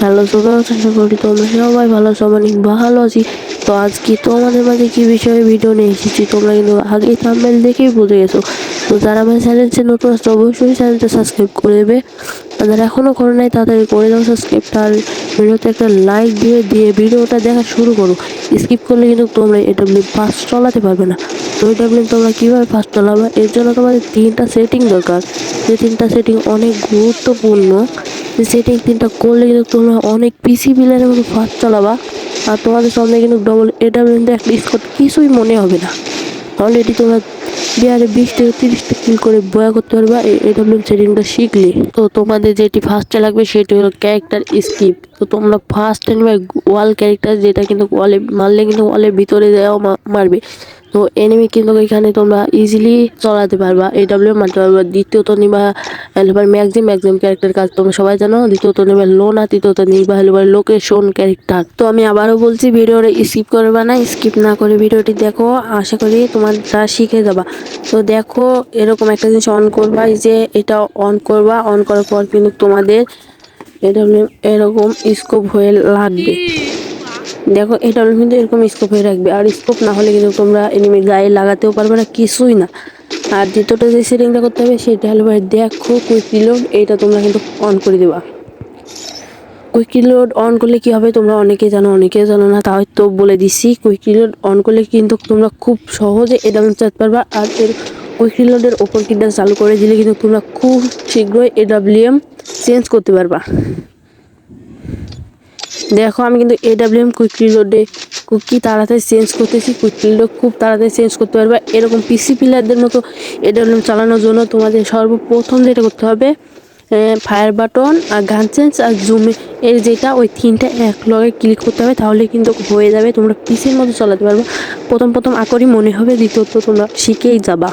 Hello সবাই আশা করি তোমরা সবাই ভালো আছো অনেক ভালো আছি। তো আজকে তোমাদের মাঝে কি বিষয়ে ভিডিও নিয়ে এসেছি, তোমরা কিন্তু আগেই থাম্বনেল দেখেই বুঝে গেছো। তো যারা আমার চ্যানেলটি নতুন আসছে অবশ্যই চ্যানেলটা সাবস্ক্রাইব করে দেবে। আর যারা এখনও করে নাই, তাড়াতাড়ি করে দাও সাবস্ক্রাইবটা আর ভিডিওতে একটা লাইক দিয়ে দিয়ে ভিডিওটা দেখা শুরু করো। স্কিপ করলে কিন্তু তোমরা এটা ফার্স্ট চলাতে পারবে না। তো এটা তোমরা কীভাবে ফার্স্ট চালাবে, এর জন্য তোমাদের তিনটা সেটিং দরকার। যে তিনটা সেটিং অনেক গুরুত্বপূর্ণ। সেটিং তিনটা করলে কিন্তু তোমরা অনেক পিসি প্লেয়ারের মতো ফাস্ট চালাবা। আর তোমাদের সামনে কিন্তু ডবল এটা কিন্তু একটা স্কট কিছুই মনে হবে না। অলরেডি তোমরা বিহারে বিশ থেকে তিরিশটা কিল করে বয়া করতে পারবা এডাব্লিউ সেটিংটা শিখলে। তো তোমাদের যেটি ফার্স্টে লাগবে সেটি হলো ক্যারেক্টার স্কিপ তো তোমরা ফার্স্ট নেবে ওয়াল ক্যারেক্টার যেটা কিন্তু ওয়ালে মারলে কিন্তু ওয়ালের ভিতরে যাও মারবে। তো এনিমি কিন্তু এখানে তোমরা ইজিলি চলাতে পারবা। এডাব্লিউ মারতে পারবা। দ্বিতীয়ত নিবা এবার ম্যাক্সিম ম্যাক্সিম ক্যারেক্টার কাজ তোমরা সবাই জানো। দ্বিতীয়ত নিবা লোনা তৃতীয়ত নিবা এবার লোকেশন ক্যারেক্টার তো আমি আবারও বলছি, ভিডিওটা স্কিপ করবা না স্কিপ না করে ভিডিওটি দেখো। আশা করি তোমরা শিখে যাবা। তো দেখো, এরকম একটা জিনিস অন করবা যে এটা অন করবা। অন করার পর কিন্তু তোমাদের এটা এরকম স্কোপ হয়ে লাগবে। দেখো এটা কিন্তু এরকম স্কোপ হয়ে রাখবে। আর স্কোপ না হলে কিন্তু তোমরা এনিমি গায়ে লাগাতেও পারবে না, কিছুই না। আর দ্বিতীয়টা যে সেটিংটা করতে হবে, সেটা হলো ভাই, দেখো কুইক রিলোড এইটা তোমরা কিন্তু অন করে দেবা। কুইক রিলোড অন করলে কি হবে, তোমরা অনেকে জানো অনেকে জানো না, তাই তো বলে দিছি। কুইক রিলোড অন করলে কিন্তু তোমরা খুব সহজে এটা চালাতে পারবা। আর এর কুইক রিলোডের ওপর কিটা চালু করে দিলে কিন্তু তোমরা খুব শীঘ্রই এডাব্লিউএম চেঞ্জ করতে পারবা। দেখো, আমি কিন্তু এডাব্লিউএম কুইক রিলোডে কুকি তাড়াতাড়ি চেঞ্জ করতেছি কুইক রিলোড খুব তাড়াতাড়ি চেঞ্জ করতে পারবে। এরকম পিসি প্লেয়ারদের মতো এডাব্লিউএম চালানোর জন্য তোমাদের সর্বপ্রথম যেটা করতে হবে ফায়ার বাটন আর গান চেঞ্জ আর জুমে এর যেটা, ওই তিনটা এক লগে ক্লিক করতে হবে, তাহলে কিন্তু হয়ে যাবে, তোমরা পিসির মতো চালাতে পারবে। প্রথম প্রথম আকরই মনে হবে, দ্বিতীয়ত তোমরা শিখেই যাবা।